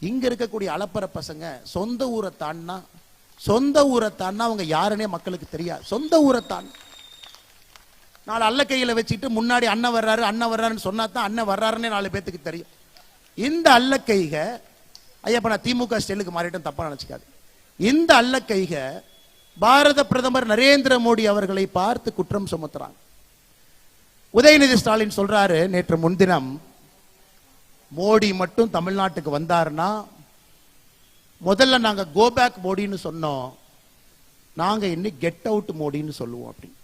இங்க இருக்கக்கூடிய அலப்பற பசங்க சொந்த ஊரை தாண்டினா சொந்த ஊரை தாண்டினா அவங்க யாருன்னே மக்களுக்கு தெரியாது. சொந்த ஊரை தான் நாலு அல்ல கையில வச்சுட்டு முன்னாடி அண்ணன் வர்றாரு அண்ணன் வர்றாருன்னு சொன்னா தான் அண்ணன் வர்றாருன்னே நாலு பேத்துக்கு தெரியும். இந்த அல்ல கைக ஐயா நான் திமுக ஸ்டைலுக்கு மாறிட்டும் தப்பா நினைச்சுக்காது. இந்த அல்ல கைக பாரத பிரதமர் நரேந்திர மோடி அவர்களை பார்த்து குற்றம் சுமத்துறாங்க. உதயநிதி ஸ்டாலின் சொல்றாரு நேற்று முன்தினம் மோடி மட்டும் தமிழ்நாட்டுக்கு வந்தாருன்னா முதல்ல நாங்க கோபேக் மோடின்னு சொன்னோம். நாங்க இன்னும் கெட் அவுட் மோடின்னு சொல்லுவோம் அப்படி.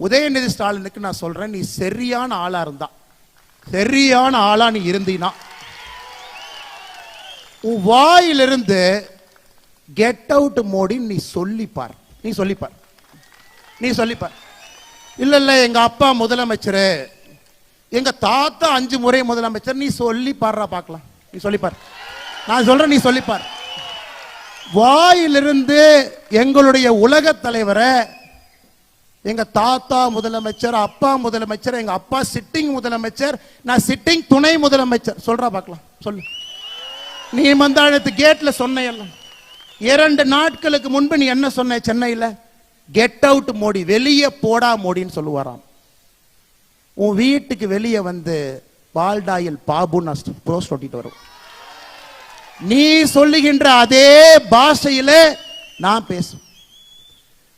உதயநிதி ஸ்டாலினுக்கு நான் சொல்றேன் நீ சரியான ஆளா இருந்தா. சரியான ஆளா நீ இருந்தீனா. உன் வாயிலிருந்து கெட் அவுட் மோடின்னு நீ சொல்லிப்பார். நீ சொல்லிப்பார். நீ சொல்லிப்பார். இல்ல இல்ல எங்க அப்பா முதலமைச்சர் எங்க தாத்தா அஞ்சு முறை முதலமைச்சர் நீ சொல்லி பாடுறா பார்க்கலாம். நீ சொல்லிப்பார் நான் சொல்றேன் நீ சொல்லிப்பார் வாயிலிருந்து எங்களுடைய உலக தலைவரை எங்க தாத்தா முதலமைச்சர் அப்பா முதலமைச்சர் எங்க அப்பா சிட்டிங் முதலமைச்சர் நான் சிட்டிங் துணை முதலமைச்சர். சொல்றா பார்க்கலாம். சொல்லு. நீ மந்தாழத்து கேட்ல சொன்ன இரண்டு நாட்களுக்கு முன்பு நீ என்ன சொன்ன சென்னையில்? Get out Modi. வெளியே போடா மோடின்னு சொல்லுவாராம். உன் வீட்டுக்கு வெளியே வந்து பால்டாயில் பாபு நான் போஸ்ட் வரும். நீ சொல்லுகின்ற அதே பாஷையில நான் பேசுவேன்.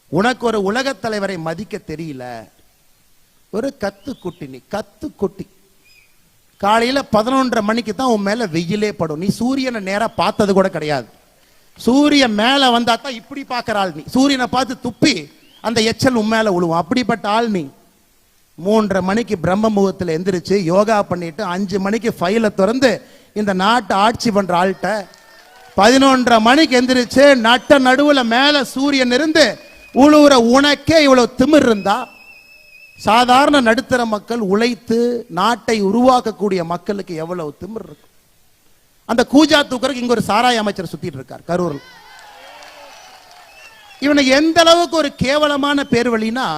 உனக்கு ஒரு உலகத் தலைவரை மதிக்க தெரியல. ஒரு கத்து குட்டி நீ கத்து குட்டி பதினொன்றரை மணிக்கு தான் உன் மேலே வெயிலே படும். நீ சூரியனை நேராக பார்த்தது கூட கிடையாது. சூரியன் மேலே வந்தா தான் இப்படி பார்க்குற ஆள் நீ. சூரியனை பார்த்து துப்பி அந்த எச்சல் உன் மேலே விழுவும் அப்படிப்பட்ட ஆள் நீ. மூன்றரை மணிக்கு பிரம்ம முகத்தில் எந்திரிச்சு யோகா பண்ணிட்டு அஞ்சு மணிக்கு ஃபைலை திறந்து இந்த நாட்டை ஆட்சி பண்ற ஆள்கிட்ட பதினொன்றரை மணிக்கு எந்திரிச்சு நட்ட நடுவுல மேல சூரியன் இருந்து உழுவுற உனக்கே இவ்வளவு திமிர் இருந்தா? சாதாரண நடுத்தர மக்கள் உழைத்து நாட்டை உருவாக்கக்கூடிய மக்களுக்கு எவ்வளவு திமிர் இருக்கும்? அந்த கூஜா தூக்கருக்கு இங்க ஒரு சாராய அமைச்சர் சுத்திட்டு இருக்கார் கரூரில். இவனுக்கு எந்த அளவுக்கு ஒரு கேவலமான பேர் வழினா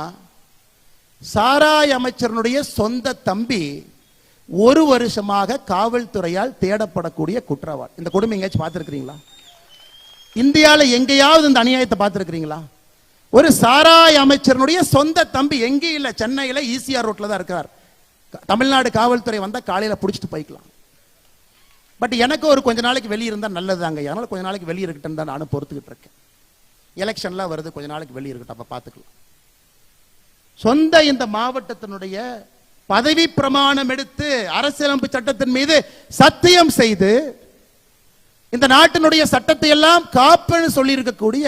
சாராய் அமைச்சரனுடைய சொந்த தம்பி ஒரு வருஷமாக காவல்துறையால் தேடப்படக்கூடிய குற்றவாளி. இந்த கொடுமை எங்கேயாச்சும் பார்த்துருக்கிறீங்களா? இந்தியால எங்கேயாவது இந்த அநியாயத்தை பார்த்துருக்கிறீங்களா? ஒரு சாராய் அமைச்சரனுடைய சொந்த தம்பி எங்கேயும் இல்லை. சென்னையில ஈசிஆர் ரோட்டில் தான் இருக்கிறார் தமிழ்நாடு காவல்துறை வந்தால் காலையில பிடிச்சிட்டு போய்க்கலாம். பட் எனக்கு ஒரு கொஞ்ச நாளைக்கு வெளியே இருந்தா அங்கே. அதனால கொஞ்ச நாளைக்கு வெளியே இருக்கட்டும் தான் நானும் பொறுத்துக்கிட்டு இருக்கேன். எலெக்ஷன்லாம் வருது கொஞ்ச நாளைக்கு வெளியே இருக்கட்டும் அப்போ பார்த்துக்கலாம். சொந்த இந்த மாவட்டத்தினுடைய பதவி பிரமாணம் எடுத்து அரசியலமைப்பு சட்டத்தின் மீது சத்தியம் செய்து இந்த நாட்டினுடைய சட்டத்தை எல்லாம் காப்பேன்னு சொல்லியிருக்கக்கூடிய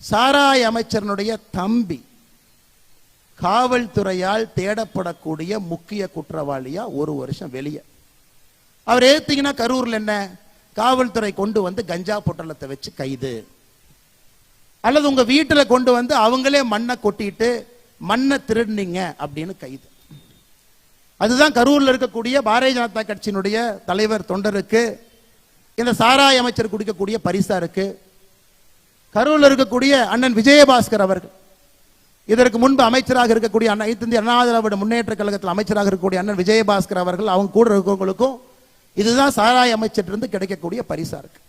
சாராய் சாராய அமைச்சரனுடைய தம்பி காவல்துறையால் தேடப்படக்கூடிய முக்கிய குற்றவாளியா ஒரு வருஷம் வெளியே. அவர் ஏத்தீங்கன்னா கரூர்ல என்ன? காவல்துறை கொண்டு வந்து கஞ்சா பொட்டலத்தை வச்சு கைது. அல்லது உங்க வீட்டில் கொண்டு வந்து அவங்களே மண்ணை கொட்டிட்டு மண்ணை திருடுனீங்க அப்படின்னு கைது. அதுதான் கரூரில் இருக்கக்கூடிய பாரதிய ஜனதா கட்சியினுடைய தலைவர் தொண்டருக்கு இந்த சாராய அமைச்சர் குடிக்கக்கூடிய பரிசா இருக்கு கரூரில் இருக்கக்கூடிய அண்ணன் விஜயபாஸ்கர் அவர்கள் இதற்கு முன்பு அமைச்சராக இருக்கக்கூடிய அண்ணன் இந்திய அண்ணா திராவிட முன்னேற்ற கழகத்தில் அமைச்சராக இருக்கக்கூடிய அண்ணன் விஜயபாஸ்கர் அவர்கள் அவங்க கூட இருக்கவங்களுக்கும் இதுதான் சாராய அமைச்சர் இருந்து கிடைக்கக்கூடிய பரிசா இருக்கு.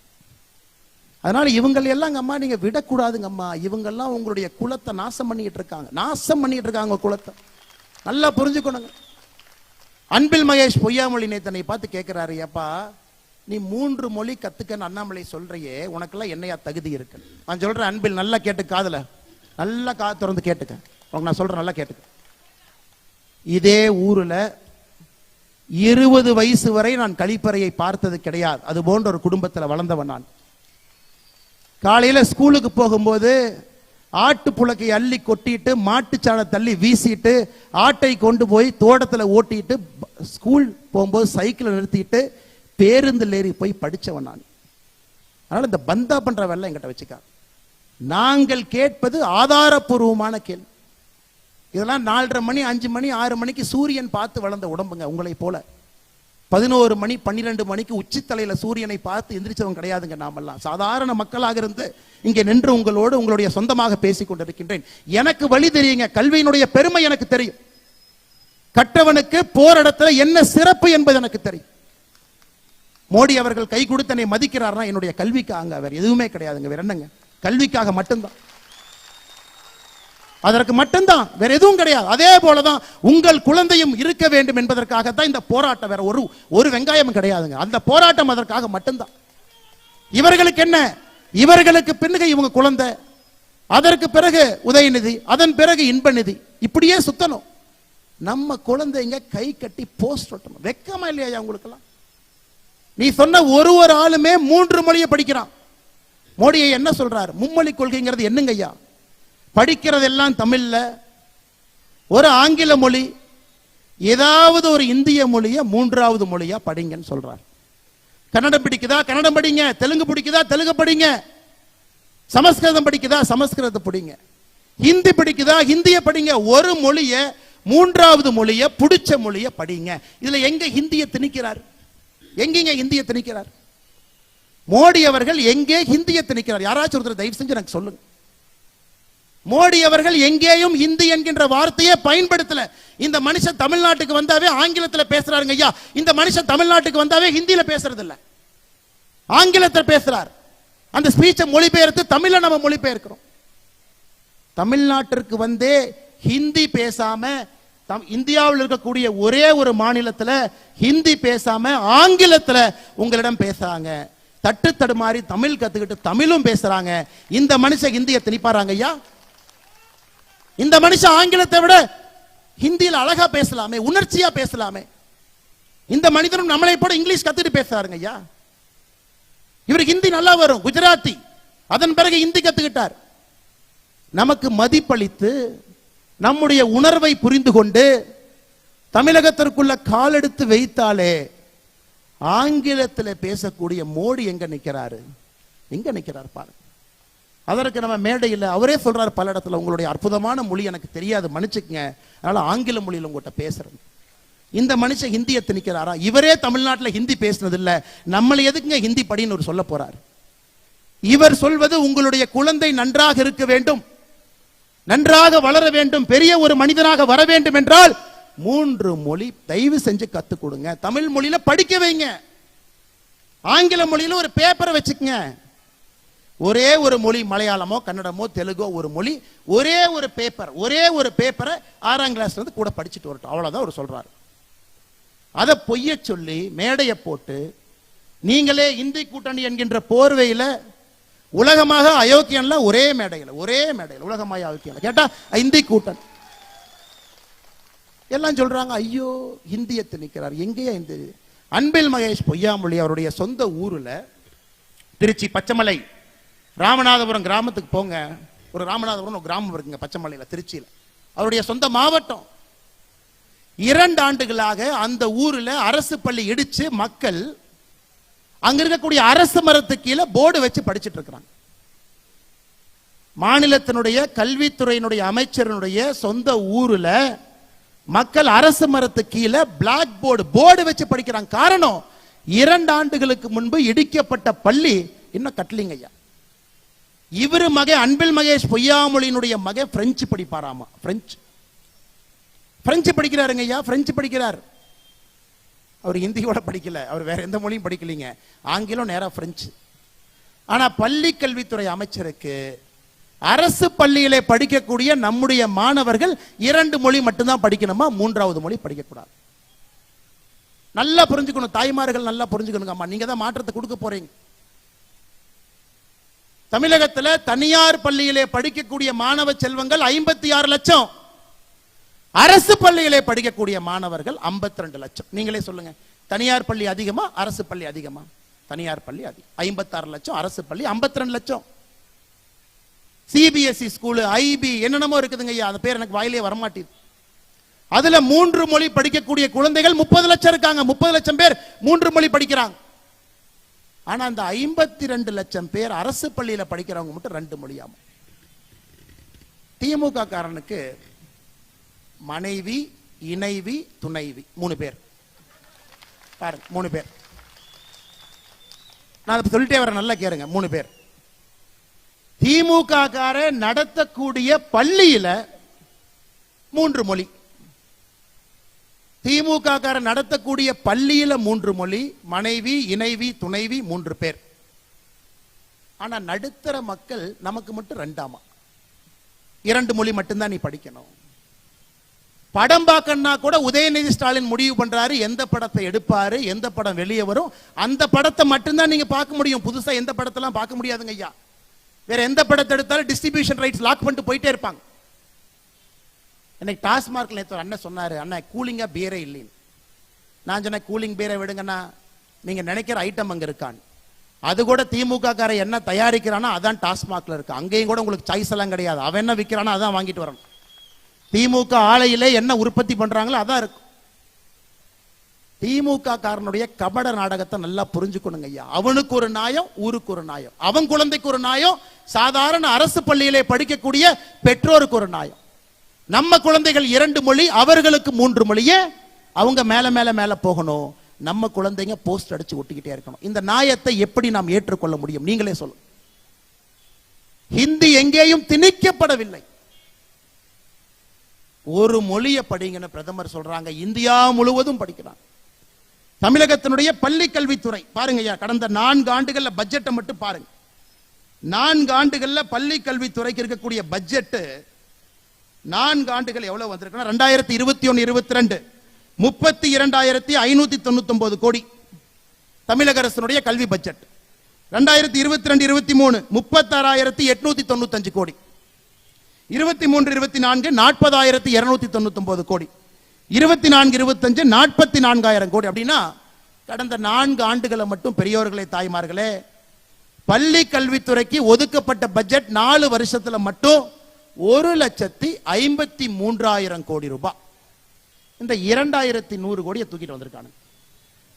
அதனால இவங்களை எல்லாம் அம்மா நீங்க விடக்கூடாதுங்க அம்மா இவங்கெல்லாம் உங்களுடைய குலத்தை நாசம் பண்ணிட்டு இருக்காங்க. நாசம் பண்ணிட்டு இருக்காங்க குலத்தை. நல்லா புரிஞ்சுக்கணுங்க. அன்பில் மகேஷ் பொய்யாமொழி நேத்தனை பார்த்து கேட்கிறாரு ஏப்பா நீ மூன்று மொழி கத்துக்கன்னு அண்ணாமலை சொல்றையே உனக்கெல்லாம் என்னையா தகுதி இருக்கு? நான் சொல்றேன் அன்பில் நல்லா கேட்டு காதல. நல்லா கா திறந்து கேட்டுக்க. உனக்கு நான் சொல்றேன் நல்லா கேட்டுக்க. இதே ஊர்ல இருபது வயசு வரை நான் கழிப்பறையை பார்த்தது கிடையாது. அது போன்ற ஒரு குடும்பத்தில் வளர்ந்தவன் நான். காலையில் ஸ்கூலுக்கு போகும்போது ஆட்டு புழக்கை அள்ளி கொட்டிட்டு மாட்டுச்சாணை தள்ளி வீசிட்டு ஆட்டை கொண்டு போய் தோட்டத்தில் ஓட்டிட்டு ஸ்கூல் போகும்போது சைக்கிளை நிறுத்திட்டு பேருந்தில் ஏறி போய் படித்தவன் நான். அதனால் இந்த பந்தா பண்ணுற வெள்ளம் எங்கிட்ட வச்சுக்க. நாங்கள் கேட்பது ஆதாரபூர்வமான கேள்வி. இதெல்லாம் நாலரை மணி அஞ்சு மணி ஆறு மணிக்கு சூரியன் பார்த்து வளர்ந்த உடம்புங்க உங்களை போல. பதினோரு மணி பன்னிரெண்டு மணிக்கு உச்சித்தலையில சூரியனை பார்த்து எந்திரிச்சவங்க கிடையாதுங்க நாமெல்லாம். சாதாரண மக்களாக இருந்து இங்கே நின்று உங்களோடு உங்களுடைய சொந்தமாக பேசிக் கொண்டிருக்கின்றேன். எனக்கு வழி தெரியுங்க. கல்வியினுடைய பெருமை எனக்கு தெரியும். கற்றவனுக்கு போரிடத்துல என்ன சிறப்பு என்பது எனக்கு தெரியும். மோடி அவர்கள் கை கொடுத்தனை மதிக்கிறார்னா என்னுடைய கல்விக்காக வேற எதுவுமே கிடையாதுங்க. வேற என்னங்க? கல்விக்காக மட்டும்தான். அதற்கு மட்டும்தான் வேற எதுவும் கிடையாது. அதே போலதான் உங்கள் குழந்தையும் இருக்க வேண்டும் என்பதற்காக தான் இந்த போராட்டம் வேற ஒரு ஒரு வெங்காயம் கிடையாதுங்க. அந்த போராட்டம் அதற்காக மட்டும்தான். இவர்களுக்கு என்ன? இவர்களுக்கு பின்னுக்கு இவங்க குழந்தை. அதற்கு பிறகு உதயநிதி அதன் பிறகு இன்ப நிதி இப்படியே சுத்தணும். நம்ம குழந்தைங்க கை கட்டி போஸ்ட் ஒட்டணும் வெக்கமா இல்லையா உங்களுக்கெல்லாம்? நீ சொன்ன ஒரு ஒரு ஆளுமே மூன்று மொழியை படிக்கிறான். மோடியை என்ன சொல்றாரு? மும்மொழி கொள்கைங்கிறது என்னங்க ஐயா? படிக்கிறதெல்லாம் தமிழ்ல. ஒரு ஆங்கில மொழி ஏதாவது ஒரு இந்திய மொழியை மூன்றாவது மொழியா படிங்கன்னு சொல்றார். கன்னடம் பிடிக்குதா? கன்னடம் படிங்க. தெலுங்கு பிடிக்குதா? தெலுங்கு படிங்க. சமஸ்கிருதம் படிக்குதா? சமஸ்கிருதத்தை படிங்க. ஹிந்தி பிடிக்குதா? ஹிந்திய படிங்க. ஒரு மொழிய மூன்றாவது மொழிய பிடிச்ச மொழிய படிங்க. இதுல எங்க ஹிந்திய திணிக்கிறார்? எங்கெங்க ஹிந்திய திணிக்கிறார்? மோடி அவர்கள் எங்கே ஹிந்திய திணிக்கிறார்? யாராச்சும் ஒருத்தர் தயவு செஞ்சு எனக்கு சொல்லுங்க. மோடி அவர்கள் எங்கேயும் ஹிந்தி என்கின்ற வார்த்தையை பயன்படுத்தல. இந்த மனுஷன் தமிழ்நாட்டுக்கு வந்தாவே ஆங்கிலத்துல பேசுறாருங்க ஐயா. இந்த மனுஷன் தமிழ்நாட்டுக்கு வந்தாவே ஹிந்தியில பேசுறது இல்ல ஆங்கிலத்துல பேசுறார். அந்த ஸ்பீச்சை மொழிபெயர்த்து தமிழ்ல நம்ம மொழிபெயர்க்கிறோம். தமிழ்நாட்டிற்கு வந்தே ஹிந்தி பேசாம தம் இந்தியாவில் இருக்கக்கூடிய ஒரே ஒரு மாநிலத்துல ஹிந்தி பேசாம ஆங்கிலத்துல உங்களிடம் பேசுறாங்க. தட்டு தடுமாறி தமிழ் கத்துக்கிட்டு தமிழும் பேசுறாங்க. இந்த மனுஷன் ஹிந்தியை திணிப்பாராங்க ஐயா? இந்த மனுஷன் ஆங்கிலத்தை விட ஹிந்தியில் அழகா பேசலாமே உணர்ச்சியா பேசலாமே. இந்த மனிதனும் நம்மளை போல இங்கிலீஷ் கத்துட்டு பேசுறாருங்க ஐயா. இவருக்கு ஹிந்தி நல்லா வரும் குஜராத்தி. அதன் பிறகு ஹிந்தி கத்துக்கிட்டார். நமக்கு மதிப்பளித்து நம்முடைய உணர்வை புரிந்து கொண்டு தமிழகத்திற்குள்ள காலெடுத்து வைத்தாலே ஆங்கிலத்தில் பேசக்கூடிய மோடி எங்க நிக்கிறாரு? எங்க நிற்கிறார் பாருங்க. அதற்கு நம்ம மேடையில் அவரே சொல்றாரு பல இடத்துல உங்களுடைய அற்புதமான மொழி எனக்கு தெரியாது மன்னிச்சுக்கங்க. அதனால ஆங்கில மொழியில் உங்கள்கிட்ட பேசுறேன். இந்த மனுஷன் ஹிந்தியை திணிக்கிறாரா? இவரே தமிழ்நாட்டில் ஹிந்தி பேசினதில்லை நம்மளை எதுக்குங்க ஹிந்தி படின்னு ஒரு சொல்ல போறார்? இவர் சொல்வது உங்களுடைய குழந்தை நன்றாக இருக்க வேண்டும். நன்றாக வளர வேண்டும். பெரிய ஒரு மனிதனாக வர வேண்டும் என்றால் மூன்று மொழி தயவு செஞ்சு கத்துக் கொடுங்க. தமிழ் மொழியில படிக்க வைங்க. ஆங்கில மொழியில ஒரு பேப்பரை வச்சுக்கங்க. ஒரே ஒரு மொழி மலையாளமோ கன்னடமோ தெலுங்கோ ஒரு மொழி ஒரே ஒரு பேப்பர் ஒரே ஒரு பேப்பரை ஆறாம் கிளாஸ்லேருந்து கூட படிச்சுட்டு வரட்டும். அவ்வளோதான் அவர் சொல்கிறார் அதை பொய்ய சொல்லி மேடையை போட்டு நீங்களே இந்தி கூட்டணி என்கின்ற போர்வையில் உலகமாக அயோக்கியன்ல ஒரே மேடையில் ஒரே மேடையில் உலகமாக அயோக்கியன்ல. கேட்டால் இந்தி கூட்டணி எல்லாம் சொல்கிறாங்க ஐயோ இந்தியத்து நிற்கிறார் எங்கேயா இந்த? அன்பில் மகேஷ் பொய்யாமொழி அவருடைய சொந்த ஊரில் திருச்சி பச்சைமலை ராமநாதபுரம் கிராமத்துக்கு போங்க. ஒரு ராமநாதபுரம் ஒரு கிராமம் இருக்குங்க பச்சைமலையில திருச்சியில். அவருடைய சொந்த மாவட்டம். இரண்டு ஆண்டுகளாக அந்த ஊரில் அரசு பள்ளி இடிச்சு மக்கள் அங்க இருக்கக்கூடிய அரசு மரத்துக்கு கீழே போர்டு வச்சு படிச்சுட்டு இருக்கிறாங்க. மாநிலத்தினுடைய கல்வித்துறையினுடைய அமைச்சரினுடைய சொந்த ஊரில் மக்கள் அரசு மரத்து கீழே பிளாக் போர்டு போர்டு வச்சு படிக்கிறாங்க. காரணம் இரண்டு ஆண்டுகளுக்கு முன்பு இடிக்கப்பட்ட பள்ளி இன்னும் கட்டலிங்க ஐயா. இவரு மகை அன்பில் மகேஷ் பொய்யாமொழியினுடைய மகை பிரெஞ்சு படிப்பாராமா? பிரெஞ்சு பிரெஞ்சு படிக்கிறாருங்க ஐயா பிரெஞ்சு படிக்கிறார். அவர் ஹிந்தியோட படிக்கல அவர் வேற எந்த மொழியும் படிக்கலீங்க. ஆங்கிலம் நேரா பிரெஞ்சு ஆனா பள்ளி கல்வித்துறை அமைச்சருக்கு அரசு பள்ளியிலே படிக்கக்கூடிய நம்முடைய மாணவர்கள் இரண்டு மொழி மட்டும்தான் படிக்கணுமா? மூன்றாவது மொழி படிக்கக்கூடாது. நல்லா புரிஞ்சுக்கணும் தாய்மார்கள் நல்லா புரிஞ்சுக்கணுங்க அம்மா நீங்க தான் மாற்றத்தை கொடுக்க போறீங்க. தமிழகத்துல தனியார் பள்ளியிலே படிக்கக்கூடிய மாணவ செல்வங்கள் ஐம்பத்தி ஆறு லட்சம். அரசு பள்ளியிலே படிக்கக்கூடிய மாணவர்கள் 52 ரெண்டு லட்சம். நீங்களே சொல்லுங்க. தனியார் பள்ளி அதிகமா அரசு பள்ளி அதிகமா? தனியார் பள்ளி அதிகம் ஐம்பத்தாறு லட்சம் அரசு பள்ளி 52 ரெண்டு லட்சம் சிபிஎஸ்இ ஸ்கூலு ஐபி என்னென்னமோ இருக்குதுங்க ஐயா. அந்த பேர் எனக்கு வாயிலே வரமாட்டேது. அதுல மூன்று மொழி படிக்கக்கூடிய குழந்தைகள் முப்பது லட்சம் இருக்காங்க. முப்பது லட்சம் பேர் மூன்று மொழி படிக்கிறாங்க. ஆனா அந்த ஐம்பத்தி ரெண்டு லட்சம் பேர் அரசு பள்ளியில படிக்கிறவங்க மட்டும் ரெண்டு மொழியாம. திமுக காரனுக்கு மனைவி இணைவி துணைவி மூணு பேர். பாருங்க மூணு பேர். நான் சொல்லிட்டே வரேன் நல்லா கேளுங்க மூணு பேர். திமுக கார நடத்தக்கூடிய பள்ளியில மூன்று மொழி. திமுக காரன் நடத்தக்கூடிய பள்ளியில மூன்று மொழி மனைவி இணைவி துணைவி மூன்று பேர். ஆனா நடுத்தர மக்கள் நமக்கு மட்டும் ரெண்டாமா? இரண்டு மொழி மட்டும்தான் நீ படிக்கணும். படம் பார்க்கணும்னா கூட உதயநிதி ஸ்டாலின் முடிவு பண்றாரு எந்த படத்தை எடுப்பாரு எந்த படம் வெளியே வரும் அந்த படத்தை மட்டும்தான் நீங்க பார்க்க முடியும். புதுசா எந்த படத்தெல்லாம் பார்க்க முடியாதுங்க ஐயா. வேற எந்த படத்தை எடுத்தாலும் டிஸ்ட்ரிபியூஷன் ரைட்ஸ் லாக் பண்ணிட்டு போயிட்டே இருப்பாங்க. எனக்கு டாஸ்மார்க்ல நேற்று ஒரு அண்ணன் சொன்னார் அண்ணன் கூலிங்காக பீரே இல்லைன்னு. நான் சொன்னேன் கூலிங் பீரை விடுங்கண்ணா. நீங்கள் நினைக்கிற ஐட்டம் அங்கே இருக்கான்னு. அது கூட திமுக காரை என்ன தயாரிக்கிறானோ அதான் டாஸ்மார்க்கில் இருக்கு. அங்கேயும் கூட உங்களுக்கு சாய்ஸ் எல்லாம் கிடையாது. அவன் என்ன விற்கிறானோ அதான் வாங்கிட்டு வரணும். திமுக ஆலையிலே என்ன உற்பத்தி பண்ணுறாங்களோ அதான் இருக்கும். திமுக காரனுடைய கபட நாடகத்தை நல்லா புரிஞ்சுக்கணுங்க ஐயா. அவனுக்கு ஒரு நாயம் ஊருக்கு ஒரு நாயம். அவன் குழந்தைக்கு ஒரு நாயம் சாதாரண அரசு பள்ளியிலே படிக்கக்கூடிய பெற்றோருக்கு ஒரு நாயம். நம்ம குழந்தைகள் இரண்டு மொழி அவர்களுக்கு மூன்று மொழியே அவங்க மேல மேல மேல போகணும். நம்ம குழந்தைங்க போஸ்ட் அடிச்சு ஒட்டிக்கிட்டே இருக்கணும். இந்த நியாயத்தை எப்படி நாம் ஏற்றுக்கொள்ள முடியும்? நீங்களே சொல்லுங்க ஹிந்தி எங்கேயும் திணிக்கப்படவில்லை. ஒரு மொழியை படிங்கன்னு பிரதமர் சொல்றாங்க. இந்தியா முழுவதும் படிக்கிறாங்க தமிழகத்தினுடைய பள்ளி கல்வித்துறை பாருங்க ஐயா கடந்த நான்கு ஆண்டுகள்ல பட்ஜெட்டை மட்டும் பாருங்க. நான்கு ஆண்டுகள்ல பள்ளி கல்வித்துறைக்கு இருக்கக்கூடிய பட்ஜெட் நான்கு ஆண்டுகள் எவ்வளவு வந்திருக்குன்னா ரெண்டாயிரத்தி இருபத்தி ஒன்னு இருபத்தி ரெண்டு முப்பத்தி இரண்டாயிரத்தி ஐநூத்தி தொண்ணூத்தி கோடி. தமிழக அரசினுடைய கல்வி பட்ஜெட். ரெண்டாயிரத்தி இருபத்தி ரெண்டு இருபத்தி மூணு முப்பத்தாறாயிரத்தி எட்நூத்தி தொண்ணூத்தஞ்சு கோடி. இருபத்தி மூன்று இருபத்தி நான்கு நாற்பதாயிரத்தி இருநூத்தி தொண்ணூத்தி கோடி. இருபத்தி நான்கு இருபத்தஞ்சு நாற்பத்தி நான்காயிரம் கோடி. அப்படின்னா கடந்த நான்கு ஆண்டுகளை மட்டும் பெரியோர்களே தாய்மார்களே பள்ளி கல்வித்துறைக்கு ஒதுக்கப்பட்ட பட்ஜெட் நாலு வருஷத்துல மட்டும் ஒரு லட்சத்தி ஐம்பத்தி மூன்றாயிரம் கோடி ரூபாய். இந்த இரண்டாயிரத்தி நூறு கோடியை தூக்கிட்டு வந்திருக்காங்க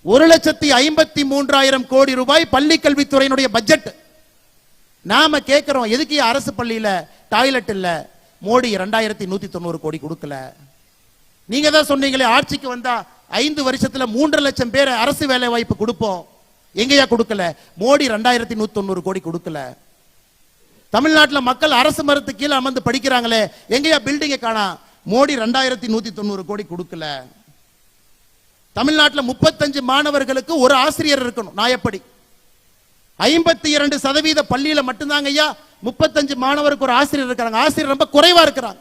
ஒரு லட்சத்தி ஐம்பத்தி மூன்றாயிரம் கோடி ரூபாய் பள்ளி கல்வித்துறையினுடைய பட்ஜெட் நாம கேட்கிறோம் எதுக்கு அரசு பள்ளியில டாய்லெட் இல்ல? மோடி இரண்டாயிரத்தி நூத்தி தொண்ணூறு கோடி கொடுக்கல. நீங்க தான் சொன்னீங்களே ஆட்சிக்கு வந்தா ஐந்து வருஷத்துல மூன்று லட்சம் பேர் அரசு வேலை வாய்ப்பு கொடுப்போம். எங்கேயா கொடுக்கல? மோடி ரெண்டாயிரத்தி நூத்தி தொண்ணூறு கோடி கொடுக்கல. தமிழ்நாட்டுல மக்கள் அரசு மருத்து கீழே அமர்ந்து படிக்கிறாங்களே எங்கேயா பில்டிங்கை காணா? மோடி ரெண்டாயிரத்தி நூத்தி தொண்ணூறு கோடி கொடுக்கல. தமிழ்நாட்டுல முப்பத்தஞ்சு மாணவர்களுக்கு ஒரு ஆசிரியர் இருக்கணும். நான் எப்படி? ஐம்பத்தி இரண்டு சதவீத பள்ளியில மட்டும்தாங்க ஐயா முப்பத்தஞ்சு மாணவருக்கு ஒரு ஆசிரியர் இருக்கிறாங்க. ஆசிரியர் ரொம்ப குறைவா இருக்கிறாங்க.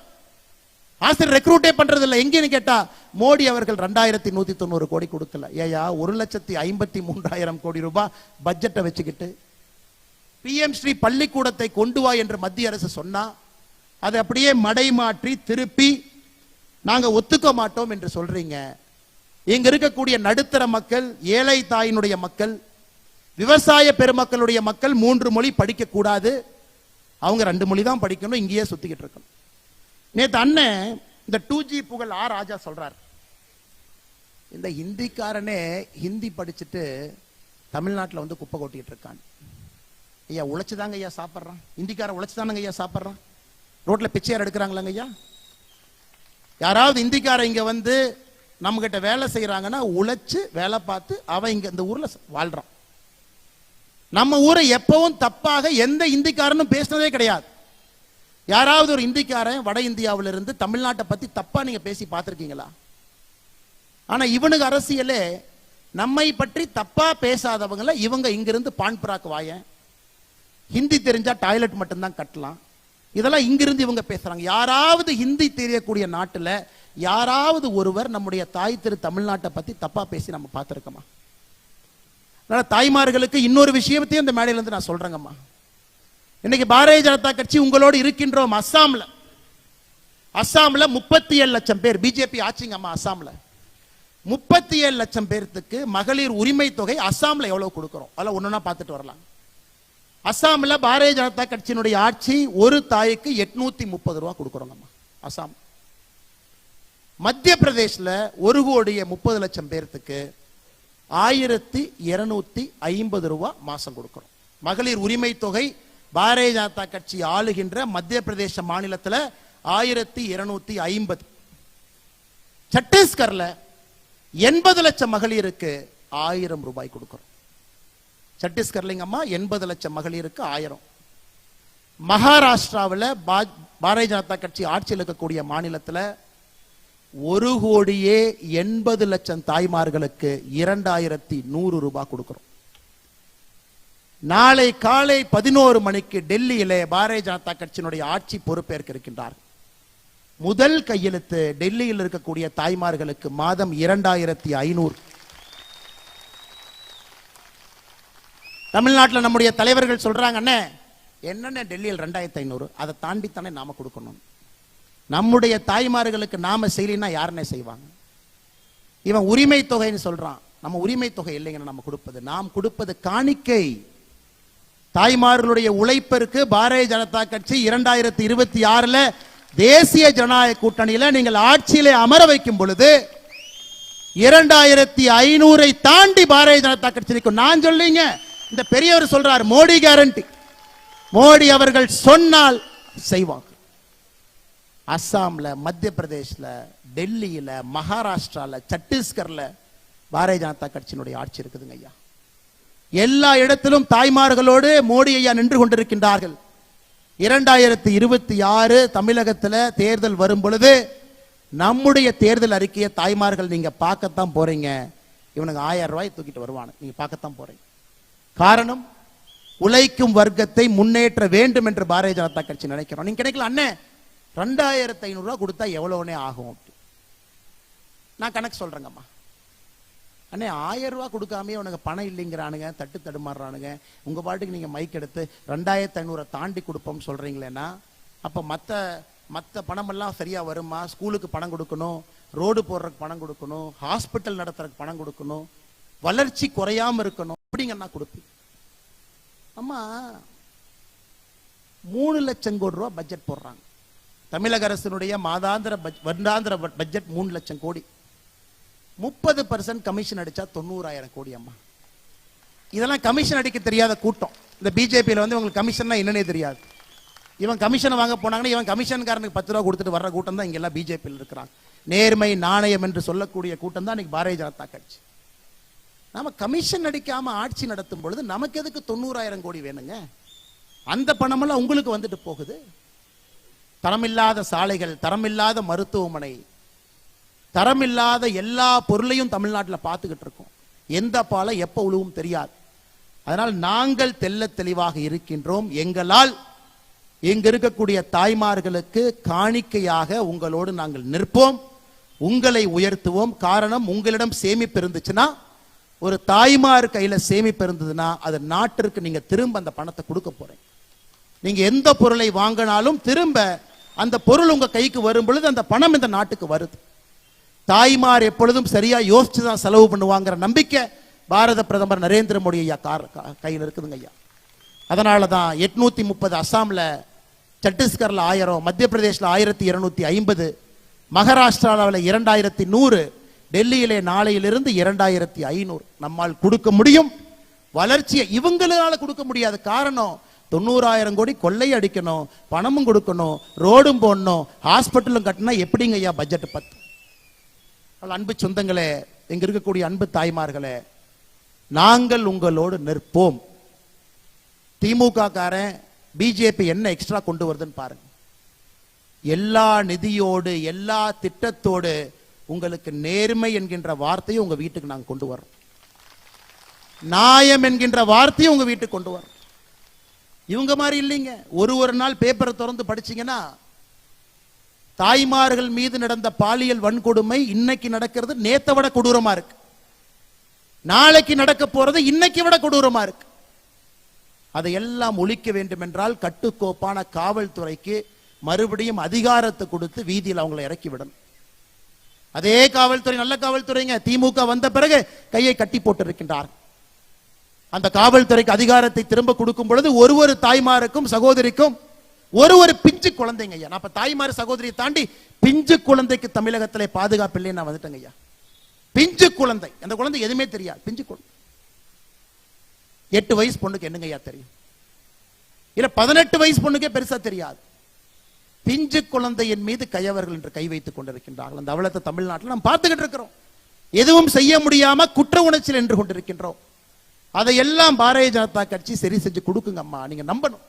ஆசிரியர் ரெக்ரூட்டே பண்றது இல்லை எங்கேன்னு கேட்டா மோடி அவர்கள் ரெண்டாயிரத்தி நூத்தி தொண்ணூறு கோடி கொடுக்கல. ஏயா ஒரு லட்சத்தி ஐம்பத்தி மூன்றாயிரம் கோடி ரூபாய் பட்ஜெட்டை வச்சுக்கிட்டு பிஎம் ஸ்ரீ பள்ளிக்கூடத்தை கொண்டு வா என்று மத்திய அரசு சொன்னா அதை அப்படியே மடை மாற்றி திருப்பி நாங்க ஒத்துக்க மாட்டோம் என்று சொல்றீங்க. இங்க இருக்கக்கூடிய நடுத்தர மக்கள் ஏழை தாயினுடைய மக்கள் விவசாய பெருமக்களுடைய மக்கள் மூன்று மொழி படிக்க கூடாது. அவங்க ரெண்டு மொழி தான் படிக்கணும் இங்கேயே சுத்திக்கிட்டு இருக்கணும். நேற்று அண்ணன் இந்த டூ ஜி புகழ் ஆ ராஜா சொல்றார். இந்த ஹிந்திக்காரனே ஹிந்தி படிச்சுட்டு தமிழ்நாட்டில் வந்து குப்பை கொட்டிட்டு இருக்கான். ஐயா உழைச்சுதாங்க ஐயா சாப்பிட்றான் இந்திக்காரன் உழைச்சுதானங்க ஐயா சாப்பிட்றான் ரோட்ல பிச்சையார் எடுக்கிறாங்களாங்க ஐயா? யாராவது இந்திக்காரன் இங்க வந்து நம்மக்கிட்ட வேலை செய்யறாங்கன்னா உழைச்சு வேலை பார்த்து அவன் இங்க இந்த ஊர்ல வாழ்றான். நம்ம ஊரை எப்பவும் தப்பாக எந்த இந்திக்காரனும் பேசினதே கிடையாது. யாராவது ஒரு இந்திக்காரன் வட இந்தியாவிலிருந்து தமிழ்நாட்டை பத்தி தப்பா நீங்க பேசி பார்த்திருக்கீங்களா? ஆனா இவனுக்கு அரசியலே நம்மை பற்றி தப்பாக பேசாதவங்கள இவங்க இங்கிருந்து பான்புராக்கு வாயன். ஹிந்தி தெரிஞ்சா டாய்லெட் மட்டும்தான் கட்டலாம். இதெல்லாம் இங்கிருந்து இவங்க பேசுறாங்க. யாராவது ஹிந்தி தெரியக்கூடிய நாட்டுல யாராவது ஒருவர் நம்முடைய தாய் திரு தமிழ்நாட்டை பத்தி தப்பா பேசி நம்ம பார்த்துருக்கோமா? அதனால தாய்மார்களுக்கு இன்னொரு விஷயத்தையும் இந்த மேடையில இருந்து நான் சொல்றேங்கம்மா. இன்னைக்கு பாரதிய ஜனதா கட்சி உங்களோடு இருக்கின்றோம் அஸ்ஸாம்ல. அஸ்ஸாம்ல முப்பத்தி ஏழு லட்சம் பேர். பிஜேபி ஆட்சிங்க அம்மா அஸ்ஸாம்ல. முப்பத்தி ஏழு லட்சம் பேர்த்துக்கு மகளிர் உரிமை தொகை அஸ்ஸாம்ல எவ்வளவு கொடுக்கிறோம்? அதெல்லாம் ஒன்றுனா பார்த்துட்டு வரலாம். அஸ்ஸாம்ல பாரதிய ஜனதா கட்சியினுடைய ஆட்சி ஒரு தாய்க்கு எட்நூத்தி முப்பது ரூபா கொடுக்குறோங்கம்மா அஸ்ஸாம் மத்திய பிரதேஷ்ல ஒரு கோடியே முப்பது லட்சம் பேர்த்துக்கு ஆயிரத்தி இருநூத்தி ஐம்பது ரூபா மாசம் கொடுக்கிறோம். மகளிர் உரிமை தொகை பாரதிய ஜனதா கட்சி ஆளுகின்ற மத்திய பிரதேச மாநிலத்துல ஆயிரத்தி இருநூத்தி ஐம்பது. சத்தீஸ்கர்ல எண்பது லட்சம் மகளிருக்கு ஆயிரம் ரூபாய் கொடுக்கிறோம். சத்தீஸ்கர்லிங்கம்மா எண்பது லட்சம் மகளிருக்கு ஆயிரம். மகாராஷ்டிராவில் பாரதிய ஜனதா கட்சி ஆட்சியில் இருக்கக்கூடிய மாநிலத்தில் ஒரு கோடியே எண்பது லட்சம் தாய்மார்களுக்கு இரண்டாயிரத்தி நூறு ரூபாய் கொடுக்குறோம். நாளை காலை பதினோரு மணிக்கு டெல்லியிலே பாரதிய ஜனதா கட்சியினுடைய ஆட்சி பொறுப்பேற்க இருக்கின்றார். முதல் கையெழுத்து டெல்லியில் இருக்கக்கூடிய தாய்மார்களுக்கு மாதம் இரண்டாயிரத்தி ஐநூறு. தமிழ்நாட்டில் நம்முடைய தலைவர்கள் சொல்கிறாங்கன்னே என்னென்ன டெல்லியில் ரெண்டாயிரத்தி ஐநூறு? அதை தாண்டித்தானே நாம் கொடுக்கணும். நம்முடைய தாய்மார்களுக்கு நாம் செய்யலைன்னா யாருன்னே செய்வாங்க? இவன் உரிமை தொகைன்னு சொல்கிறான் நம்ம உரிமை தொகை இல்லைங்கன்னு நம்ம கொடுப்பது. நாம் கொடுப்பது காணிக்கை. தாய்மார்களுடைய உழைப்பிற்கு பாரதிய ஜனதா கட்சி இரண்டாயிரத்தி இருபத்தி ஆறுல தேசிய ஜனநாயக கூட்டணியில நீங்கள் ஆட்சியிலே அமர வைக்கும் பொழுது இரண்டாயிரத்தி ஐநூறை தாண்டி பாரதிய ஜனதா கட்சி நிற்கும். நான் சொல்லிங்க இந்த பெரியவர் சொல்றார் மோடி கேரண்டி மோடி அவர்கள் சொன்னால் செய்வாங்க. அஸ்ஸாம்ல மத்திய பிரதேஷ்ல டெல்லியில மகாராஷ்டிரால சத்தீஸ்கர்ல பாரதிய ஜனதா கட்சியினுடைய ஆட்சி இருக்குதுங்க ஐயா. எல்லா இடத்திலும் தாய்மார்களோடு மோடி ஐயா நின்று கொண்டிருக்கின்றார்கள். இரண்டாயிரத்தி இருபத்தி ஆறு தமிழகத்துல தேர்தல் வரும் பொழுது நம்முடைய தேர்தல் அறிக்கையை தாய்மார்கள் நீங்க பார்க்கத்தான் போறீங்க. இவனுக்கு ஆயிரம் ரூபாய் தூக்கிட்டு வருவானு. நீங்க பார்க்கத்தான் போறீங்க. காரணம் உழைக்கும் வர்க்கத்தை முன்னேற்ற வேண்டும் என்று பாரதிய ஜனதா கட்சி நினைக்கிறோம். நீங்க கிடைக்கல அண்ணே ரெண்டாயிரத்தி ஐநூறுரூவா கொடுத்தா எவ்வளோனே ஆகும் அப்படி. நான் கணக்கு சொல்கிறேங்கம்மா அண்ணே ஆயிரம் ரூபா கொடுக்காமே உனக்கு பணம் இல்லைங்கிறானுங்க தட்டு தடுமாறுறானுங்க. உங்கள் பாட்டுக்கு நீங்கள் மைக் எடுத்து ரெண்டாயிரத்தி ஐநூறை தாண்டி கொடுப்போம்னு சொல்கிறீங்களேன்னா அப்போ மற்ற மற்ற பணமெல்லாம் சரியாக வருமா? ஸ்கூலுக்கு பணம் கொடுக்கணும் ரோடு போடுறதுக்கு பணம் கொடுக்கணும் ஹாஸ்பிட்டல் நடத்துறதுக்கு பணம் கொடுக்கணும் வளர்ச்சி குறையாம இருக்கணும் அப்படிங்கன்னா கொடுப்பீங்க. அம்மா மூணு லட்சம் கோடி ரூபா பட்ஜெட் போடுறாங்க. தமிழக அரசினுடைய மாதாந்திர பட்ஜ்- வருடாந்திர பட்- பட்ஜெட் மூணு லட்சம் கோடி. முப்பது பர்சன்ட் கமிஷன் அடிச்சா தொண்ணூறாயிரம் கோடி அம்மா. இதெல்லாம் கமிஷன் அடிக்க தெரியாத கூட்டம். இந்த பிஜேபியில் வந்து உங்களுக்கு கமிஷன்னா என்னன்னே தெரியாது. இவன் கமிஷன் வாங்க போனாங்கன்னா இவன் கமிஷன்காரனுக்கு பத்து ரூபா கொடுத்துட்டு வர்ற கூட்டம் தான் இங்கெல்லாம் பிஜேபியில் இருக்கிறாங்க. நேர்மை நாணயம் என்று சொல்லக்கூடிய கூட்டம் தான் இன்னைக்கு பாரதிய ஜனதா கட்சி. நாம் கமிஷன் அடிக்காம ஆட்சி நடத்தும் பொழுது நமக்கு எதுக்கு தொண்ணூறாயிரம் கோடி வேணுங்க? அந்த பணமெல்லாம் உங்களுக்கு வந்துட்டு போகுது. தரமில்லாத சாலைகள் தரமில்லாத மருத்துவமனை தரமில்லாத எல்லா பொருளையும் தமிழ்நாட்டில் பார்த்துக்கிட்டு இருக்கோம். எந்த பாலம் எப்போ உழுவும் தெரியாது. அதனால் நாங்கள் தெள்ளத் தெளிவாக இருக்கின்றோம். எங்களால் இங்க இருக்கக்கூடிய தாய்மார்களுக்கு காணிக்கையாக உங்களோடு நாங்கள் நிற்போம். உங்களை உயர்த்துவோம். காரணம் உங்களிடம் சேமிப்பு இருந்துச்சுன்னா ஒரு தாய்மார் கையில் சேமிப்பு இருந்ததுன்னா அது நாட்டிற்கு நீங்கள் திரும்ப அந்த பணத்தை கொடுக்க போகிறீங்க நீங்கள் எந்த பொருளை வாங்கினாலும் திரும்ப அந்த பொருள் உங்கள் கைக்கு வரும் பொழுது அந்த பணம் இந்த நாட்டுக்கு வருது. தாய்மார் எப்பொழுதும் சரியாக யோசித்து தான் செலவு பண்ணுவாங்கிற நம்பிக்கை பாரத பிரதமர் நரேந்திர மோடி ஐயா கார் கையில் இருக்குதுங்க ஐயா. அதனால தான் எட்நூத்தி முப்பது அஸ்ஸாம்ல சத்தீஸ்கரில் ஆயிரம் மத்திய பிரதேசில் ஆயிரத்தி இருநூத்தி ஐம்பது மகாராஷ்டிராவில் இரண்டாயிரத்தி நூறு டெல்லியிலே நாளையிலிருந்து இரண்டாயிரத்தி ஐநூறு. நம்மால் கொடுக்க முடியும். வளர்ச்சியை இவங்களால கொடுக்க முடியாது. காரணம் தொண்ணூறாயிரம் கோடி கொள்ளை அடிக்கணும் பணமும் கொடுக்கணும் ரோடும் போடணும் ஹாஸ்பிட்டலும் கட்டினா எப்படிங்க ஐயா பட்ஜெட் பத்து? அன்பு சொந்தங்களே இங்க இருக்கக்கூடிய அன்பு தாய்மார்களே நாங்கள் உங்களோடு நிற்போம். திமுக காரன் பிஜேபி என்ன எக்ஸ்ட்ரா கொண்டு வருதுன்னு பாருங்க. எல்லா நிதியோடு எல்லா திட்டத்தோடு உங்களுக்கு நேர்மை என்கின்ற வார்த்தையை உங்க வீட்டுக்கு நாங்க கொண்டு வரோம் நியாயம் என்கின்ற வார்த்தையை உங்க வீட்டுக்கு கொண்டு வரோம் இவங்க மாதிரி இல்லைங்க. ஒரு ஒரு நாள் பேப்பரை திறந்து படிச்சீங்கன்னா தாய்மார்கள் மீது நடந்த பாலியல் வன்கொடுமை இன்னைக்கு நடக்கிறது நேத்தை விட கொடூரமா இருக்கு. நாளைக்கு நடக்க போறது இன்னைக்கு விட கொடூரமா இருக்கு. அதையெல்லாம் ஒழிக்க வேண்டும் என்றால் கட்டுக்கோப்பான காவல்துறைக்கு மறுபடியும் அதிகாரத்தை கொடுத்து வீதியில் அவங்களை இறக்கி விடணும். அதே காவல்துறை நல்ல காவல்துறைங்க. திமுக வந்த பிறகு கையை கட்டி போட்டிருக்கின்றார். அந்த காவல்துறைக்கு அதிகாரத்தை திரும்ப கொடுக்கும் பொழுது ஒரு ஒரு தாய்மாருக்கும் சகோதரிக்கும் ஒரு ஒரு பிஞ்சு குழந்தைங்க ஐயா. நான் தாய்மார் சகோதரியை தாண்டி பிஞ்சு குழந்தைக்கு தமிழகத்தில் பாதுகாப்பு இல்லைன்னு நான் வந்துட்டேங்க ஐயா. பிஞ்சு குழந்தை. அந்த குழந்தை எதுவுமே தெரியாது. பிஞ்சு குழந்தை எட்டு வயசு பொண்ணுக்கு என்னங்க ஐயா தெரியும்? இல்ல பதினெட்டு வயசு பொண்ணுக்கே பெருசா தெரியாது. பிஞ்சு குழந்தையின் மீது கையவர்கள் என்று கை வைத்துக் கொண்டிருக்கின்றார்கள். அந்த அவலத்தை தமிழ்நாட்டில் நாம் பார்த்துக்கிட்டு இருக்கிறோம். எதுவும் செய்ய முடியாம குற்ற உணர்ச்சியில் நின்று கொண்டிருக்கின்றோம். அதையெல்லாம் பாரதிய ஜனதா கட்சி சரி செஞ்சு கொடுக்குங்க அம்மா நீங்க நம்பணும்.